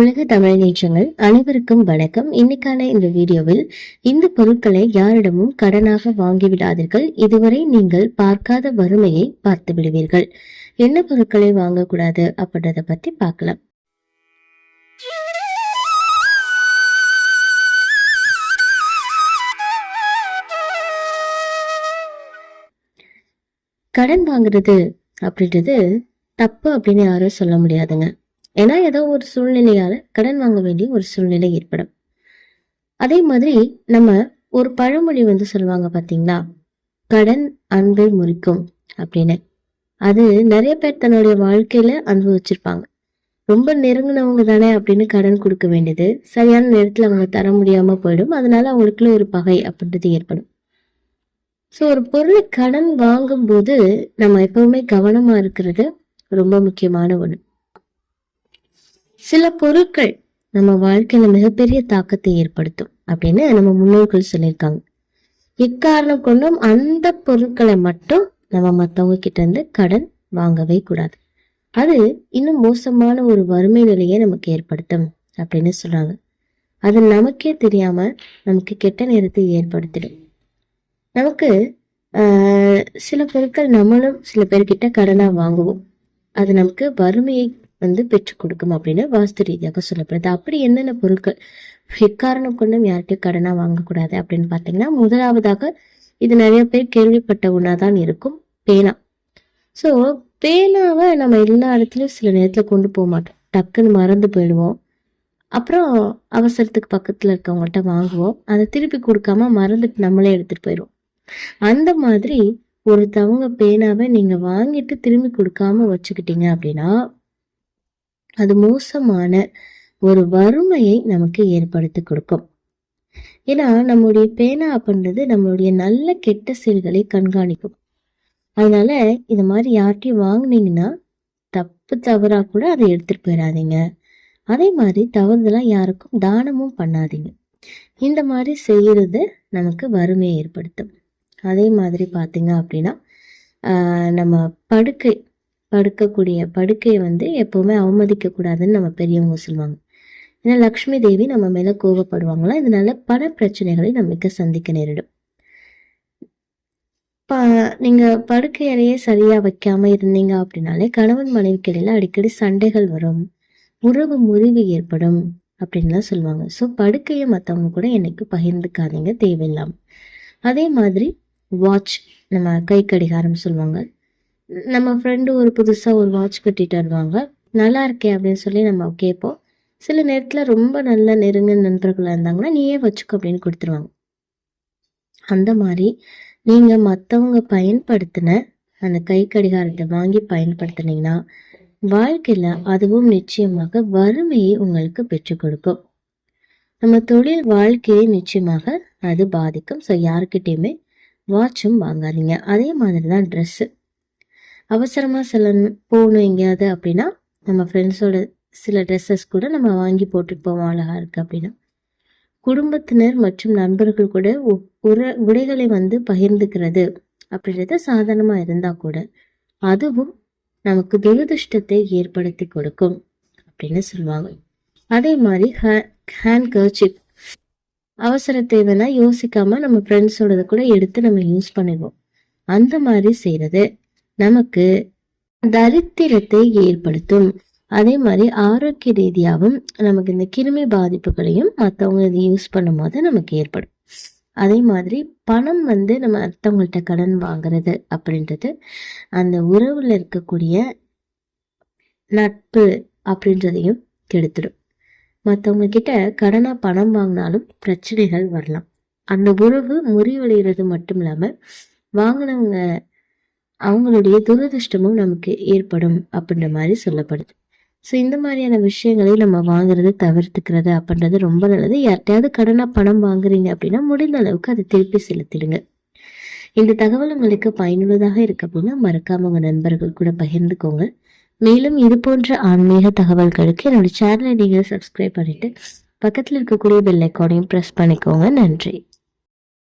உலக தமிழ் நேற்றங்கள் அனைவருக்கும் வணக்கம். இன்னைக்கான இந்த வீடியோவில் இந்த பொருட்களை யாரிடமும் கடனாக வாங்கிவிடாதீர்கள். இதுவரை நீங்கள் பார்க்காத வறுமையை பார்த்து விடுவீர்கள். என்ன பொருட்களை வாங்கக்கூடாது அப்படின்றத பத்தி பார்க்கலாம். கடன் வாங்குறது அப்படின்றது தப்பு அப்படின்னு யாரும் சொல்ல முடியாதுங்க. ஏன்னா ஏதோ ஒரு சூழ்நிலையால் கடன் வாங்க வேண்டிய ஒரு சூழ்நிலை ஏற்படும். அதே மாதிரி நம்ம ஒரு பழமொழி வந்து சொல்லுவாங்க பார்த்தீங்களா கடன் அன்பை முறிக்கும் அப்படின்னு. அது நிறைய பேர் தன்னுடைய வாழ்க்கையில அனுபவிச்சிருப்பாங்க. ரொம்ப நெருங்கினவங்க தானே அப்படின்னு கடன் கொடுக்க வேண்டியது. சரியான நேரத்தில் அவங்க தர முடியாமல் போயிடும். அதனால அவங்களுக்குள்ள ஒரு பகை அப்படின்றது ஏற்படும். ஸோ ஒரு பொருளை கடன் வாங்கும்போது நம்ம எப்பவுமே கவனமாக இருக்கிறது ரொம்ப முக்கியமான ஒன்று சில பொருட்கள் நம்ம வாழ்க்கையில மிகப்பெரிய தாக்கத்தை ஏற்படுத்தும் அப்படின்னு நம்ம முன்னோர்கள் சொல்லியிருக்காங்க. எக்காரணம் கொண்டும் அந்த பொருட்களை மட்டும் நம்ம மற்றவங்க கிட்ட இருந்து கடன் வாங்கவே கூடாது. அது இன்னும் மோசமான ஒரு வறுமை நிலையை நமக்கு ஏற்படுத்தும் அப்படின்னு சொல்றாங்க. அது நமக்கே தெரியாம நமக்கு கெட்ட நேரத்தை ஏற்படுத்திடும். நமக்கு ஆஹ், சில பொருட்கள் நம்மளும் சில பேர்கிட்ட கடனா வாங்குவோம். அது நமக்கு வறுமையை வந்து பெற்றுக் கொடுக்கும் அப்படின்னு வாஸ்து ரீதியாக சொல்லப்படுது. அப்படி என்னென்ன பொருட்கள் எக்காரணம் கொண்டும் யார்கிட்டயும் கடனாக வாங்கக்கூடாது அப்படின்னு பார்த்தீங்கன்னா முதலாவதாக இது நிறைய பேர் கேள்விப்பட்ட ஒன்றா தான் இருக்கும் பேனா. ஸோ பேனாவை நம்ம எல்லா இடத்துலையும் சில நேரத்தில் கொண்டு போக மாட்டோம். டக்குன்னு மறந்து போயிடுவோம். அப்புறம் அவசரத்துக்கு பக்கத்தில் இருக்கவங்கள்ட்ட வாங்குவோம். அதை திருப்பி கொடுக்காம மறந்துட்டு நம்மளே எடுத்துகிட்டு போயிடுவோம். அந்த மாதிரி ஒருத்தவங்க பேனாவை நீங்கள் வாங்கிட்டு திரும்பி கொடுக்காம வச்சுக்கிட்டீங்க அப்படின்னா அது மோசமான ஒரு வறுமையை நமக்கு ஏற்படுத்தி கொடுக்கும். ஏன்னா நம்மளுடைய பேனா அப்படின்றது நம்மளுடைய நல்ல கெட்ட செயல்களை கண்காணிக்கும். அதனால இந்த மாதிரி யார்கிட்டையும் வாங்குனீங்கன்னா தப்பு தவறாக கூட அதை எடுத்துட்டு போயிடாதீங்க. அதே மாதிரி தவறுதலாக யாருக்கும் தானமும் பண்ணாதீங்க. இந்த மாதிரி செய்கிறது நமக்கு வறுமையை ஏற்படுத்தும். அதே மாதிரி பார்த்தீங்க அப்படின்னா நம்ம படுக்கை படுக்கக்கூடிய படுக்கையை வந்து எப்போவுமே அவமதிக்க கூடாதுன்னு நம்ம பெரியவங்க சொல்லுவாங்க. ஏன்னா லக்ஷ்மி தேவி நம்ம மேலே கோவப்படுவாங்களா? இதனால பண பிரச்சனைகளை நமக்கு சந்திக்க நேரிடும். ப நீங்கள் படுக்கை அறையை வைக்காமல் இருந்தீங்க அப்படின்னாலே கணவன் மனைவிக்கிடையில அடிக்கடி சண்டைகள் வரும். உறவு முறிவு ஏற்படும் அப்படின்லாம் சொல்லுவாங்க. ஸோ படுக்கையை மற்றவங்க கூட என்னைக்கு பகிர்ந்துக்காதீங்க. தேவையில்லாம. அதே மாதிரி வாட்ச் நம்ம கை கடிகாரம் சொல்லுவாங்க. நம்ம ஃப்ரெண்டு ஒரு புதுசாக ஒரு வாட்ச் கட்டிட்டு வருவாங்க. நல்லா இருக்கே அப்படின்னு சொல்லி நம்ம கேட்போம். சில நேரத்தில் ரொம்ப நல்ல நெருங்க நண்பர்களாக இருந்தாங்கன்னா நீயே வச்சுக்கோ அப்படின்னு கொடுத்துருவாங்க. அந்த மாதிரி நீங்கள் மற்றவங்க பயன்படுத்தின அந்த கை கடிகாரத்தை வாங்கி பயன்படுத்துனீங்கன்னா வாழ்க்கையில் அதுவும் நிச்சயமாக வறுமையை உங்களுக்கு பெற்றுக் கொடுக்கும். நம்ம தொழில் வாழ்க்கையை நிச்சயமாக அது பாதிக்கும். ஸோ யாருக்கிட்டேயுமே வாட்சும் வாங்காதீங்க. அதே மாதிரி தான் ட்ரெஸ்ஸு அவசரமாக சில போகணும் எங்கேயாவது அப்படின்னா நம்ம ஃப்ரெண்ட்ஸோட சில ட்ரெஸ்ஸஸ் கூட நம்ம வாங்கி போட்டுட்டு போவோம் அழகாக இருக்கு அப்படின்னா. குடும்பத்தினர் மற்றும் நண்பர்கள் கூட உ- உர உடைகளை வந்து பகிர்ந்துக்கிறது அப்படின்றது சாதாரணமாக இருந்தால் கூட அதுவும் நமக்கு துரதிருஷ்டத்தை ஏற்படுத்தி கொடுக்கும் அப்படின்னு சொல்லுவாங்க. அதே மாதிரி ஹே ஹேண்ட் கர்ச்சிப் அவசர தேவைன்னா யோசிக்காமல் நம்ம ஃப்ரெண்ட்ஸோடது கூட எடுத்து நம்ம யூஸ் பண்ணிடுவோம். அந்த மாதிரி செய்கிறது நமக்கு தரித்திரத்தை ஏற்படுத்தும். அதே மாதிரி ஆரோக்கிய ரீதியாகவும் நமக்கு இந்த கிருமி பாதிப்புகளையும் மற்றவங்க இதை யூஸ் பண்ணும்போது நமக்கு ஏற்படும். அதே மாதிரி பணம் வந்து நம்ம மற்றவங்கள்ட்ட கடன் வாங்குறது அப்படின்றது அந்த உறவுல இருக்கக்கூடிய நட்பு அப்படின்றதையும் கெடுத்துடும். மற்றவங்க கிட்ட கடனா பணம் வாங்கினாலும் பிரச்சனைகள் வரலாம். அந்த உறவு முறிவடைகிறது மட்டும் இல்லாம வாங்கினவங்க அவங்களுடைய துரதிருஷ்டமும் நமக்கு ஏற்படும் அப்படின்ற மாதிரி சொல்லப்படுது. ஸோ இந்த மாதிரியான விஷயங்களை நம்ம வாங்குறது தவிர்த்துக்கிறது அப்படின்றது ரொம்ப நல்லது. யார்கிட்டயாவது கடனா பணம் வாங்குறீங்க அப்படின்னா முடிந்த அளவுக்கு அதை திருப்பி செலுத்திடுங்க. இந்த தகவல் உங்களுக்கு பயனுள்ளதாக இருக்கு அப்படின்னா மறக்காம உங்கள் நண்பர்கள் கூட பகிர்ந்துக்கோங்க. மேலும் இது போன்ற ஆன்மீக தகவல்களுக்கு என்னோட சேனலை நீங்கள் சப்ஸ்கிரைப் பண்ணிட்டு பக்கத்தில் இருக்கக்கூடிய பெல் ஐக்கானையும் ப்ரெஸ் பண்ணிக்கோங்க. நன்றி.